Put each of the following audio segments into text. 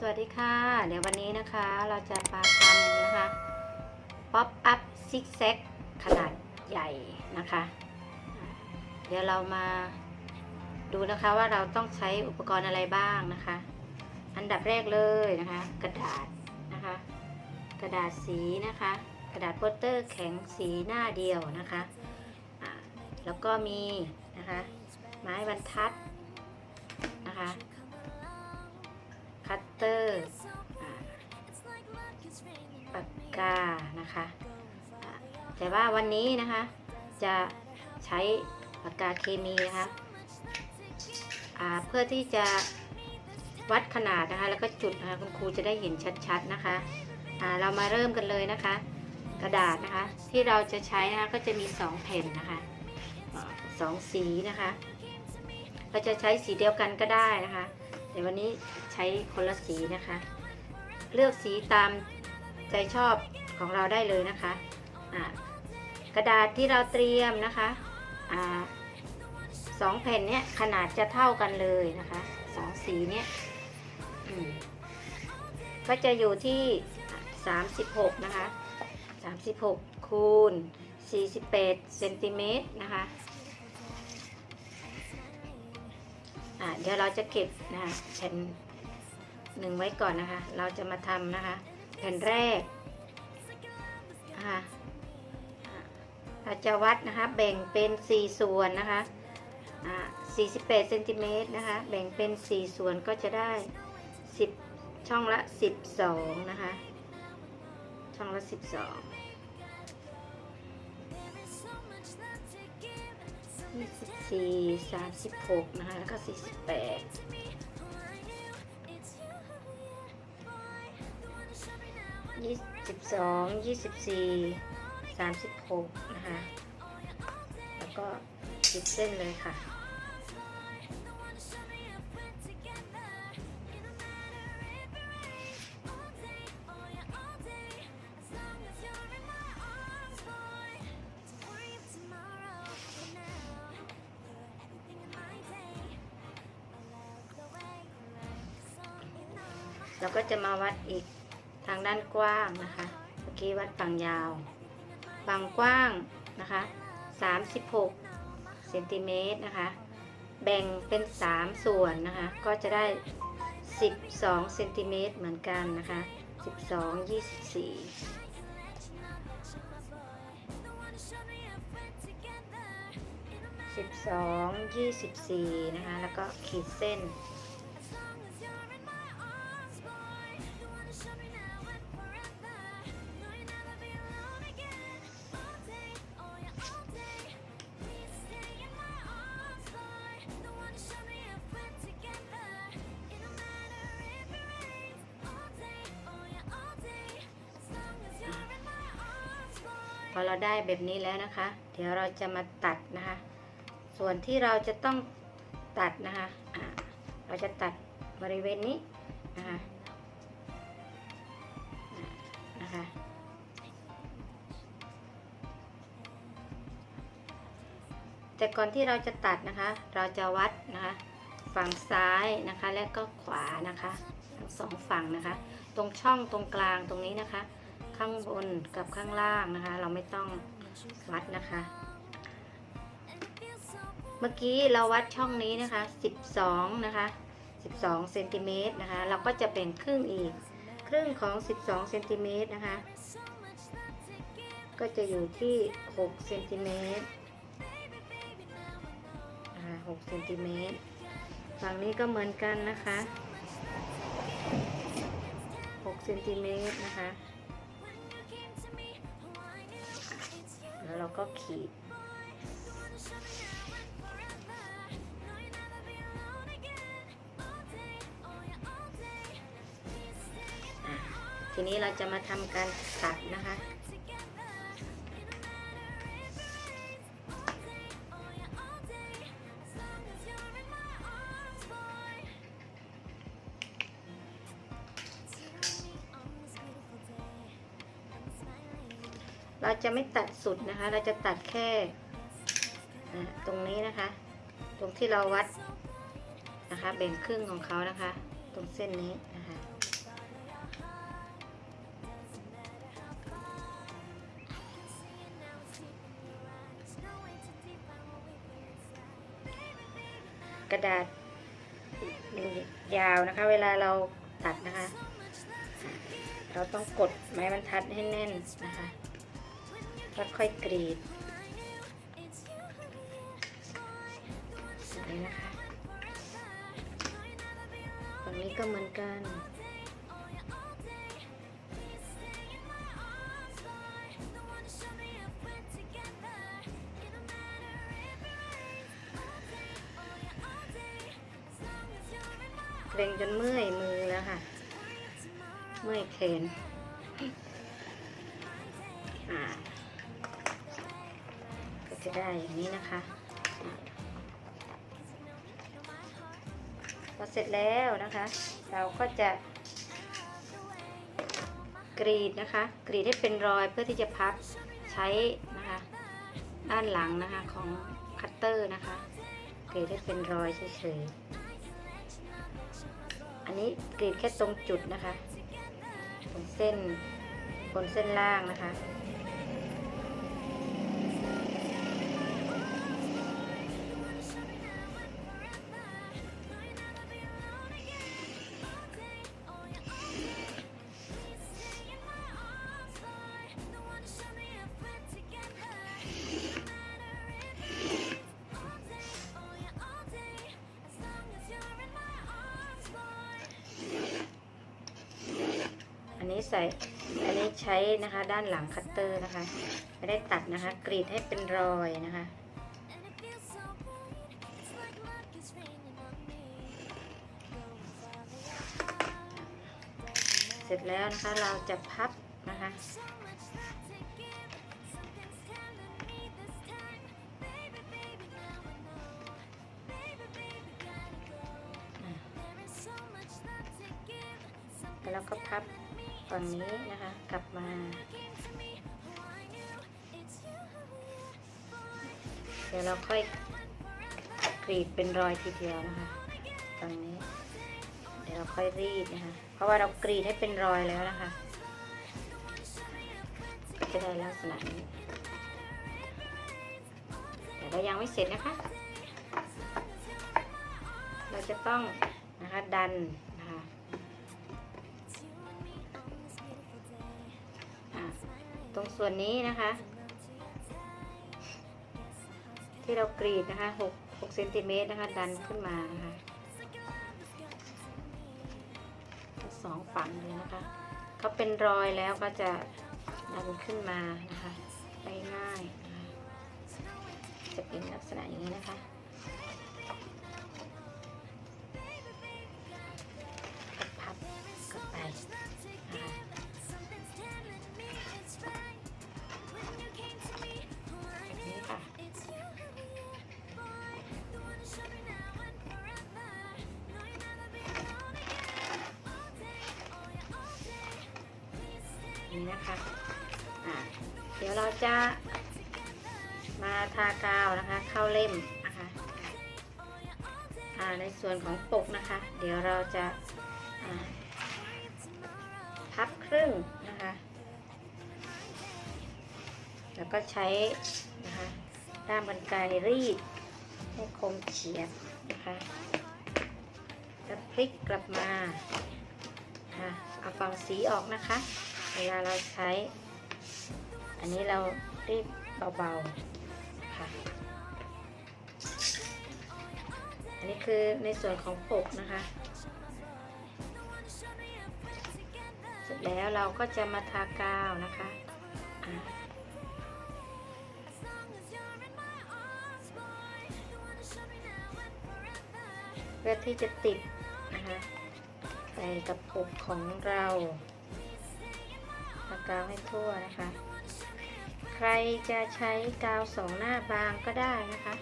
สวัสดีค่ะ เดี๋ยววันนี้นะคะเราจะมาทำนะคะป๊อปอัพซิกแซกขนาดใหญ่นะคะ เดี๋ยวเรามาดูนะคะว่าเราต้องใช้อุปกรณ์อะไรบ้างนะคะ อันดับแรกเลยนะคะ กระดาษนะคะ กระดาษสีนะคะ กระดาษโปสเตอร์แข็งสีหน้าเดียวนะคะแล้วก็มีนะคะ ไม้บรรทัดนะคะ แต่ว่าวันนี้นะคะ จะใช้ปากกาเคมีนะคะเพื่อที่จะวัดขนาดนะคะ แล้วก็จุดนะคะคุณครูจะได้เห็นชัดๆนะคะเรามาเริ่มกันเลยนะคะ กระดาษนะคะ ที่เราจะใช้นะคะก็จะมี 2 แผ่นนะคะสองสีนะคะ เราจะใช้สีเดียวกันก็ได้นะคะ แต่วันนี้ใช้คนละสีนะคะ เลือกสีตามใจชอบของเราได้เลยนะคะอ่า ระดาษที่เราเตรียมนะคะอ่าสองแผ่นเนี้ยขนาดจะเท่ากันเลยนะคะสองสีเนี้ยก็จะอยู่ที่ 36 นะคะ 36 คูณ 48 เซนติเมตรนะคะเดี๋ยวเราจะเก็บนะคะแผ่นหนึ่งไว้ก่อนนะคะ เราจะมาทำนะคะ แผ่นแรกนะคะ เราจะวัดนะคะ แบ่งเป็น 4 ส่วนนะคะอะ48เซนติเมตรนะคะ แบ่งเป็น 4 ส่วนก็จะได้ 10 ช่องละ 12 นะคะ ช่องละ 12ยี่สิบสี่สามสิบหกนะคะ แล้วก็สี่สิบแปดยี่สิบสองยี่สิบสี่สามสิบหก นะคะ แล้วก็จิดเส้นเลยค่ะ เราก็จะมาวัดอีกทางด้านกว้างนะคะ เมื่อกี้วัดฝั่งยาว ฝั่งกว้าง นะคะ36เซนติเมตรนะคะ แบ่งเป็น 3 ส่วนนะคะ ก็จะได้ 12เซนติเมตรเหมือนกันนะคะ 12 24 12 24 นะคะ แล้วก็ขีดเส้น อเราได้แบบนี้แล้วนะคะ เดี๋ยวเราจะมาตัดนะคะ ส่วนที่เราจะต้องตัดนะคะเราจะตัดบริเวณนี้นะคะนะคะแต่ก่อนที่เราจะตัดนะคะ เราจะวัดนะคะฝั่งซ้ายนะคะและก็ขวานะคะทั้งสองฝั่งนะคะ ตรงช่องตรงกลางตรงนี้นะคะ ข้างบนกับข้างล่างนะคะ เราไม่ต้องวัดนะคะ เมื่อกี้เราวัดช่องนี้นะคะ 12 นะคะ 12เซนติเมตรนะคะ เราก็จะเป็นครึ่งอีก ครึ่งของ 12เซนติเมตรนะคะ ก็จะอยู่ที่6เซนติเมตรนะคะ6เซนติเมตรฝั่งนี้ก็เหมือนกันนะคะ6เซนติเมตรนะคะ ก็ขีดอะทีนี้เราจะมาทำการตัดนะคะ เราจะไม่ตัดสุดนะคะ เราจะตัดแค่ตรงนี้นะคะ ตรงที่เราวัดนะคะ แบ่งครึ่งของเขานะคะ ตรงเส้นนี้นะคะกระดาษยาวนะคะ เวลาเราตัดนะคะ เราต้องกดไม้บรรทัดให้แน่นนะคะ แล้วค่อยกรีดแบบนี้นะคะฝั่งนี้ก็เหมือนกันเกรงจนเมื่อยมือแล้วค่ะ เมื่อยแขน ได้อย่างนี้นะคะพอเสร็จแล้วนะคะ เราก็จะกรีดนะคะ กรีดให้เป็นรอยเพื่อที่จะพับใช้นะคะ ด้านหลังนะคะของคัตเตอร์นะคะ กรีดให้เป็นรอยเฉยๆ อันนี้กรีดแค่ตรงจุดนะคะบนเส้นบนเส้นล่างนะคะ นี้ใส่ อันนี้ใช้นะคะด้านหลังคัตเตอร์นะคะ ไม่ได้ตัดนะคะ กรีดให้เป็นรอยนะคะ เสร็จแล้วนะคะเราจะพับนะคะ ฝั่งนี้นะคะ กลับมา เดี๋ยวเราค่อยกรีดเป็นรอยทีเดียวนะคะฝั่งนี้ เดี๋ยวเราค่อยรีดนะคะ เพราะว่าเรากรีดให้เป็นรอยแล้วนะคะก็จะได้ลักษณะนี้แต่เรายังไม่เสร็จนะคะ เราจะต้องนะคะดัน ตรงส่วนนี้นะคะ ที่เรากรีดนะคะ6 6เซนติเมตรนะคะ ดันขึ้นมานะคะสองฝั่งเลยนะคะเขาเป็นรอยแล้วก็จะดันขึ้นมานะคะได้ง่ายนะคะจะเป็นลักษณะอย่างนี้นะคะ นี่นะคะะเดี๋ยวเราจะมาทากาวนะคะ เข้าเล่มนะคะในส่วนของปกนะคะ เดี๋ยวเราจะพับครึ่งนะคะ แล้วก็ใช้นะคะด้ามกรรไกรรีดให้คมเฉียบนะคะแล้วพลิกกลับมาเอาฝั่งสีออกนะคะ เวลาเราใช้ อันนี้เรารีดเบาๆค่ะ อันนี้คือในส่วนของปกนะคะเสร็จแล้วเราก็จะมาทากาวนะคะเพื่อที่จะติดนะคะไปกับปกของเรา กาวให้ทั่วนะคะ ใครจะใช้กาวสองหน้าบางก็ได้นะคะ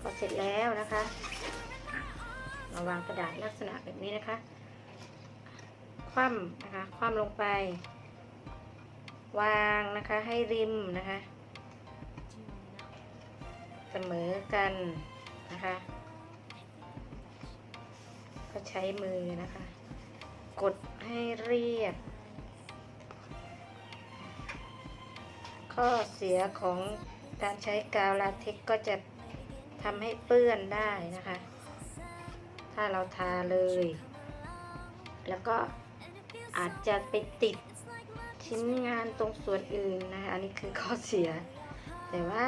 พอเสร็จแล้วนะคะมาวางกระดาษลักษณะแบบนี้นะคะ คว่ำนะคะ คว่ำลงไป วางนะคะให้ริมนะคะ เสมอกันนะคะ ก็ใช้มือนะคะ กดให้เรียบ ข้อเสียของการใช้กาวลาเท็กก็จะทำให้เปื้อนได้นะคะ ถ้าเราทาเลย แล้วก็อาจจะไปติดชิ้นงานตรงส่วนอื่นนะคะ อันนี้คือข้อเสีย แต่ว่า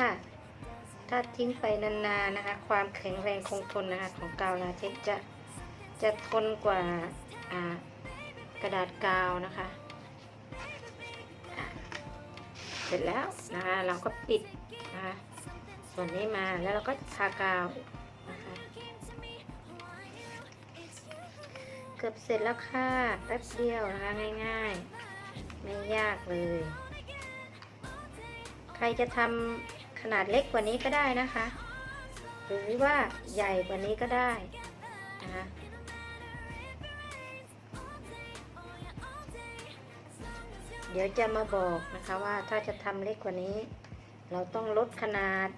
ถ้าทิ้งไปนานๆนะคะ ความแข็งแรงคงทนนะคะของกาวลาเท็กจะจะทนกว่ากระดาษกาวนะคะ เสร็จแล้วนะคะเราก็ปิดนะคะส่วนนี้มาแล้วเราก็ทากาวนะคะเกือบเสร็จแล้วค่ะแป๊บเดียวนะคะง่ายๆ ไม่ยากเลย ใครจะทำขนาดเล็กกว่านี้ก็ได้นะคะ หรือว่าใหญ่กว่านี้ก็ได้นะคะ เดี๋ยวจะมาบอกนะคะว่าถ้าจะทำเล็กกว่านี้ เราต้องลดขนาด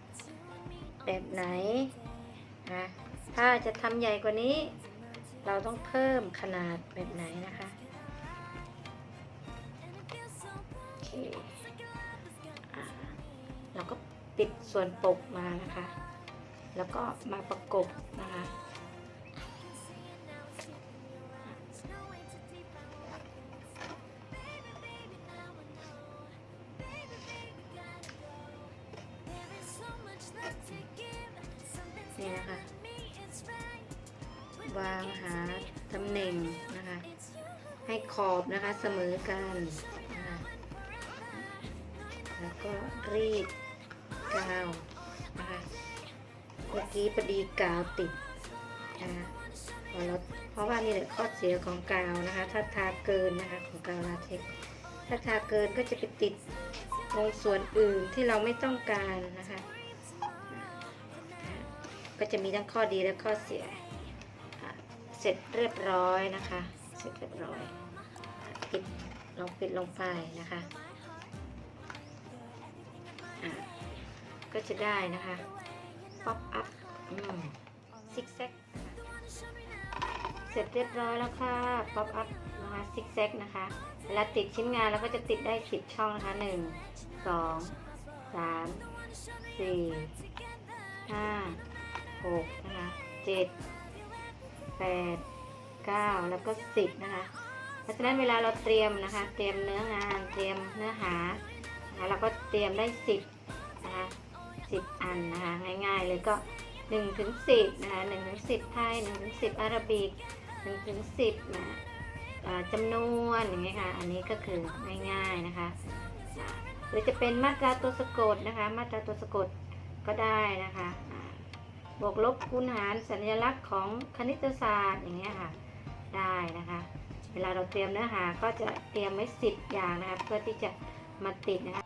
แบบไหนนะถ้าจะทำใหญ่กว่านี้ เราต้องเพิ่มขนาดแบบไหนนะคะโอเคเราก็ปิดส่วนปกมานะคะ แล้วก็มาประกบนะคะ นี่นะคะวางหาตำแหน่งนะคะ ให้ขอบนะคะเสมอกันนะคะแล้วก็รีดกาวนะคะเมื่อกี้พอดีกาวติดนะคะพอเราเพราะว่านี่แหละข้อเสียของกาวนะคะ ถ้าทาเกินนะคะของกาวลาเท็กถ้าทาเกินก็จะไปติดตรงส่วนอื่นที่เราไม่ต้องการนะคะ ก็จะมีทั้งข้อดีและข้อเสีย เสร็จเรียบร้อยนะคะ เสร็จเรียบร้อยปิดลองปิดลงไปนะคะะก็จะได้นะคะป๊อปอัพซิกแซกเสร็จเรียบร้อยแล้วค่ะป๊อปอัพนะคะซิกแซกนะคะเวลาติดชิ้นงานเราก็จะติดได้สิบช่องนะคะหนึ่งสองสามสี่ห้า หกนะคะเจ็ดแปดเก้าแล้วก็สิบนะคะเพราะฉะนั้นเวลาเราเตรียมนะคะ เตรียมเนื้องานเตรียมเนื้อหานะคะเราก็เตรียมได้สิบนะคะสิบอันนะคะง่ายๆเลยก็หนึ่งถึงสิบนะคะหนึ่งถึงสิบไทยหนึ่งถึงสิบอาราบิกหนึ่งถึงสิบนะอ่าจำนวนอย่างเงี้ยค่ะ อันนี้ก็คือง่ายๆนะคะ หรือจะเป็นมาตราตัวสะกดนะคะ มาตราตัวสะกดก็ได้นะคะ บวกลบคูณหารสัญลักษณ์ของคณิตศาสตร์อย่างเงี้ยค่ะ ได้นะคะ เวลาเราเตรียมเนื้อหาก็จะเตรียมไว้สิบอย่างนะคะเพื่อที่จะมาติดนะคะ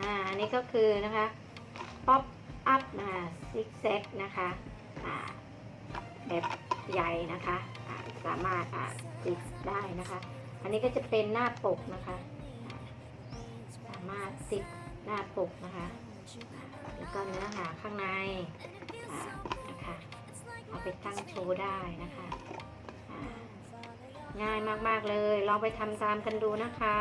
อ่าอันนี้ก็คือนะคะป๊อปอัพนะคะซิกแซกนะคะอ่าแบบใหญ่นะคะสามารถอ่าติดได้นะคะ อันนี้ก็จะเป็นหน้าปกนะคะ สามารถติดหน้าปกนะคะ แล้วก็เนื้อหาข้างในอ่า เอาไปตั้งโชว์ได้นะคะอ่าง่ายมากๆเลย ลองไปทำตามกันดูนะคะ